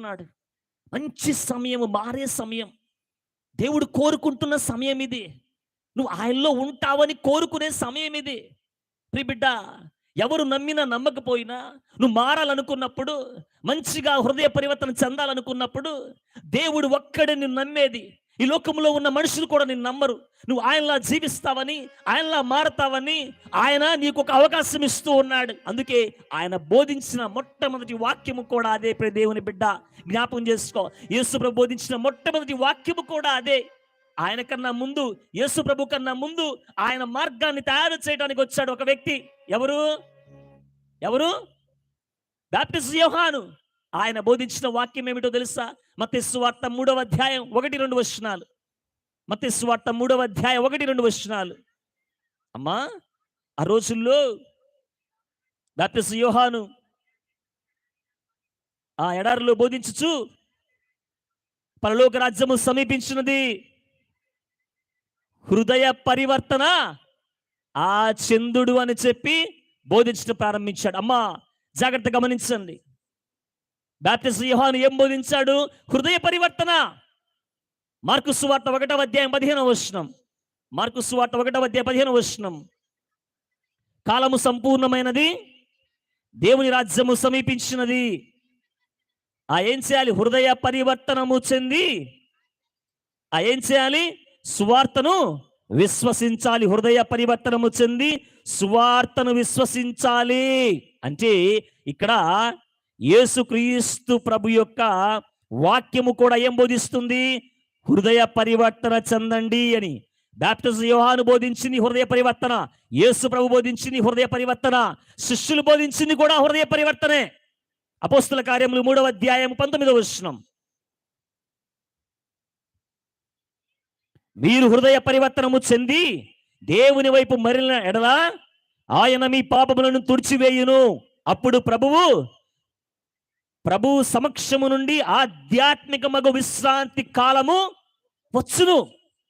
చూస్తున్నాడు. మంచి సమయం మారే సమయం. దేవుడు కోరుకుంటున్న సమయం ఇది. నువ్వు ఆయనలో ఉంటావని కోరుకునే సమయం ఇది. ప్రియ బిడ్డ ఎవరు నమ్మినా నమ్మకపోయినా నువ్వు మారాలనుకున్నప్పుడు మంచిగా హృదయ పరివర్తన చెందాలనుకున్నప్పుడు దేవుడు ఒక్కడే నిన్ను నమ్మేది. ఈ లోకంలో ఉన్న మనుషులు కూడా నిన్ను నమ్మరు. నువ్వు ఆయనలా జీవిస్తావని ఆయనలా మారతావని ఆయన నీకు ఒక అవకాశం ఇస్తూ ఉన్నాడు. అందుకే ఆయన బోధించిన మొట్టమొదటి వాక్యము కూడా అదే. ప్రియ దేవుని బిడ్డ జ్ఞాపకం చేసుకో. యేసు ప్రభు బోధించిన మొట్టమొదటి వాక్యము కూడా అదే. ఆయన కన్నా ముందు యేసు ప్రభు కన్నా ముందు ఆయన మార్గాన్ని తయారు చేయడానికి వచ్చాడు ఒక వ్యక్తి. ఎవరు? ఎవరు? బ్యాప్టిస్ట్ యోహాను. ఆయన బోధించిన వాక్యం ఏమిటో తెలుసా? మతేశ్వార్త మూడవ అధ్యాయం ఒకటి రెండు వచనాలు. మతేశ్వార్త మూడవ అధ్యాయం ఒకటి రెండు వచనాలు. అమ్మా ఆ రోజుల్లో బాప్టిస్ట్ యోహాను ఆ ఎడారిలో బోధించుచు పరలోక రాజ్యము సమీపించినది. హృదయ పరివర్తన ఆ చందుడు అని చెప్పి బోధించడం ప్రారంభించాడు. అమ్మా జాగ్రత్త గమనించండి. బాప్టిస్ట్ యోహాను ఏం బోధించాడు? హృదయ పరివర్తన. మార్కు సువార్త ఒకటవ అధ్యాయం పదిహేను వచనం. మార్కు సువార్త ఒకటవ అధ్యాయం పదిహేను వచనం. కాలము సంపూర్ణమైనది దేవుని రాజ్యము సమీపించినది. ఆ ఏం చేయాలి? హృదయ పరివర్తనము చెంది ఆ ఏం చేయాలి? సువార్తను విశ్వసించాలి. హృదయ పరివర్తనము చెంది సువార్తను విశ్వసించాలి. అంటే ఇక్కడ యేసుక్రీస్తు ప్రభు యొక్క వాక్యము కూడా ఏం బోధిస్తుంది? హృదయ పరివర్తన చెందండి అని. బ్యాప్టిజం యోహాను బోధించింది హృదయ పరివర్తన. యేసు ప్రభు బోధించింది హృదయ పరివర్తన. శిష్యులు బోధించింది కూడా హృదయ పరివర్తనే. అపోస్తుల కార్యములు మూడవ అధ్యాయం పంతొమ్మిదవ వచనం. మీరు హృదయ పరివర్తనము చెంది దేవుని వైపు మరిలిన ఎడల ఆయన మీ పాపములను తుడిచివేయును. అప్పుడు ప్రభువు ప్రభు సమక్షము నుండి ఆధ్యాత్మిక మగు విశ్రాంతి కాలము వచ్చును.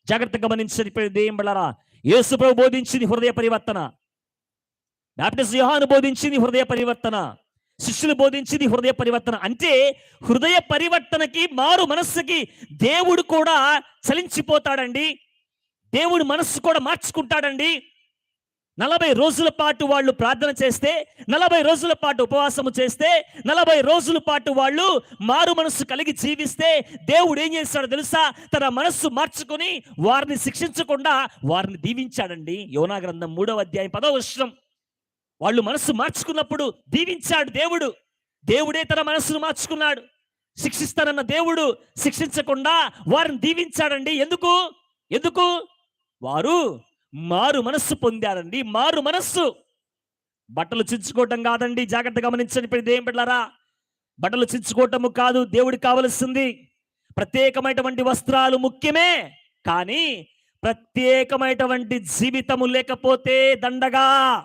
జాగ్రత్త గమనించని దేయం బళ్ళారా యేసు ప్రభు బోధించింది హృదయ పరివర్తన. బాప్టిస్ట్ యోహాను బోధించింది హృదయ పరివర్తన. శిష్యులు బోధించింది హృదయ పరివర్తన. అంటే హృదయ పరివర్తనకి మారు మనస్సుకి దేవుడు కూడా చలించిపోతాడండి. దేవుడు మనస్సు కూడా మార్చుకుంటాడండి. నలభై రోజుల పాటు వాళ్ళు ప్రార్థన చేస్తే నలభై రోజుల పాటు ఉపవాసము చేస్తే నలభై రోజుల పాటు వాళ్ళు మారు మనస్సు కలిగి జీవిస్తే దేవుడు ఏం చేస్తాడో తెలుసా? తన మనస్సు మార్చుకుని వారిని శిక్షించకుండా వారిని దీవించాడండి. యోనా గ్రంథం మూడవ అధ్యాయం పదవ వర్షం వాళ్ళు మనస్సు మార్చుకున్నప్పుడు దీవించాడు దేవుడు. దేవుడే తన మనస్సును మార్చుకున్నాడు. శిక్షిస్తానన్న దేవుడు శిక్షించకుండా వారిని దీవించాడండి. ఎందుకు? ఎందుకు? వారు మారు మనస్సు పొందారండి మారు మనస్సు. బట్టలు చించుకోవటం కాదండి జాగ్రత్త గమనించండి ఇప్పుడు దేం బిడ్డలారా. బట్టలు చించుకోవటము కాదు దేవుడికి కావలసింది. ప్రత్యేకమైనటువంటి వస్త్రాలు ముఖ్యమే కానీ ప్రత్యేకమైనటువంటి జీవితము లేకపోతే దండగా.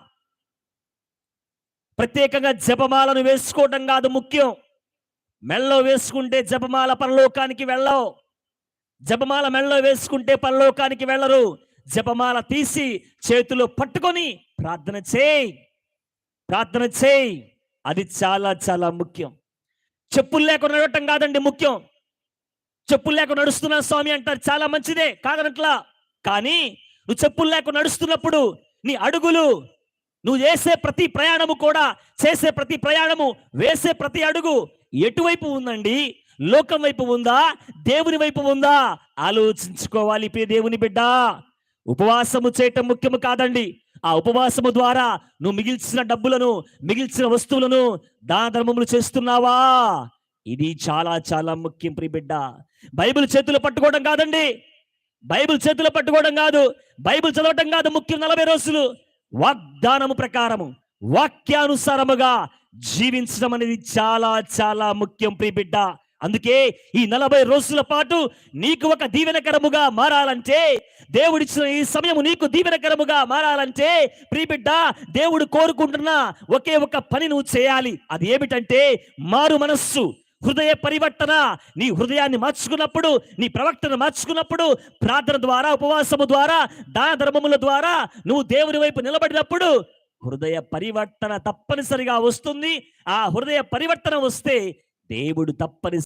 ప్రత్యేకంగా జపమాలను వేసుకోవటం కాదు ముఖ్యం. మెళ్ళో వేసుకుంటే జపమాల పరలోకానికి వెళ్ళవు. జపమాల మెళ్ళో వేసుకుంటే పరలోకానికి వెళ్ళరు. జపమాల తీసి చేతిలో పట్టుకొని ప్రార్థన చేయి. ప్రార్థన చేయి. అది చాలా చాలా ముఖ్యం. చెప్పులు లేకుండా నడవటం కాదండి ముఖ్యం. చెప్పులు లేకుండా నడుస్తున్నా స్వామి అంటారు చాలా మంచిదే కాదనట్లా? కానీ నువ్వు చెప్పులు లేకుండా నడుస్తున్నప్పుడు నీ అడుగులు నువ్వు చేసే ప్రతి ప్రయాణము కూడా చేసే ప్రతి ప్రయాణము వేసే ప్రతి అడుగు ఎటువైపు ఉందండి? లోకం వైపు ఉందా? దేవుని వైపు ఉందా? ఆలోచించుకోవాలి ప్రియ దేవుని బిడ్డ. ఉపవాసము చేయటం ముఖ్యము కాదండి. ఆ ఉపవాసము ద్వారా నువ్వు మిగిల్చిన డబ్బులను మిగిల్చిన వస్తువులను దాన ధర్మములు చేస్తున్నావా? ఇది చాలా చాలా ముఖ్యం ప్రియ బిడ్డ బైబిల్ చేతులు పట్టుకోవడం కాదండి. బైబిల్ చేతులు పట్టుకోవడం కాదు. బైబిల్ చదవటం కాదు ముఖ్యం నలభై రోజులు. వాగ్దానము ప్రకారము వాక్యానుసారముగా జీవించడం అనేది చాలా చాలా ముఖ్యం ప్రియ బిడ్డ అందుకే ఈ నలభై రోజుల పాటు నీకు ఒక దీవెనకరముగా మారాలంటే దేవుడిచ్చిన ఈ సమయము నీకు దీవెనకరముగా మారాలంటే ప్రీబిడ్డ దేవుడు కోరుకుంటున్న ఒకే ఒక పని నువ్వు చేయాలి. అది ఏమిటంటే మారు మనస్సు. హృదయ పరివర్తన. నీ హృదయాన్ని మార్చుకున్నప్పుడు నీ ప్రవక్తను మార్చుకున్నప్పుడు ప్రార్థన ద్వారా ఉపవాసము ద్వారా దాన ధర్మముల ద్వారా నువ్వు దేవుని వైపు నిలబడినప్పుడు హృదయ పరివర్తన తప్పనిసరిగా వస్తుంది. ఆ హృదయ పరివర్తన వస్తే దేవుడు తప్పని